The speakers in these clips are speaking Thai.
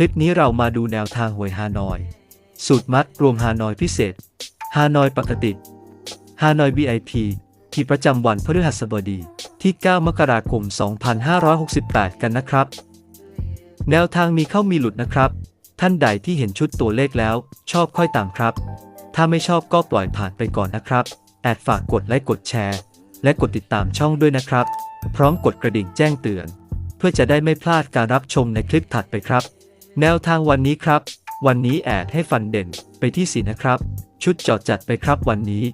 ลิปนี้เรามาดูแนวทางหวยฮานอย สูตรมัดรวมฮานอยพิเศษ ฮานอยปกติ ฮานอย VIP ที่ประจำวันพฤหัสบดีที่ 9 มกราคม 2568 กันนะครับ แนวทางมีเข้ามีหลุดนะครับ ท่านใดที่เห็นชุดตัวเลขแล้ว ชอบค่อยตามครับ ถ้าไม่ชอบก็ปล่อยผ่านไปก่อนนะครับ แอดฝากกดไลค์กดแชร์ และกดติดตามช่องด้วยนะครับ พร้อมกดกระดิ่งแจ้งเตือน เพื่อจะได้ไม่พลาดการรับชมในคลิปถัดไปครับ แนวทางวันนี้ครับ วันนี้แอดให้ฟันเด่นไปที่สีนะครับ ชุดจอดจัดไปครับวันนี้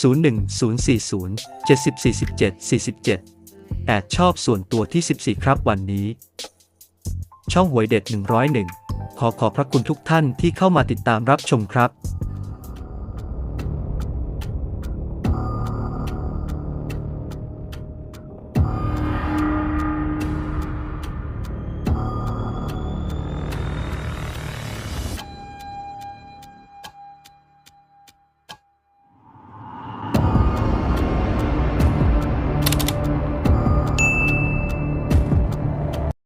01040 7047 47 แอดชอบส่วนตัวที่ 14 ครับวันนี้ ช่องหวยเด็ด 101 ขอขอบพระคุณทุกท่านที่เข้ามาติดตามรับชมครับ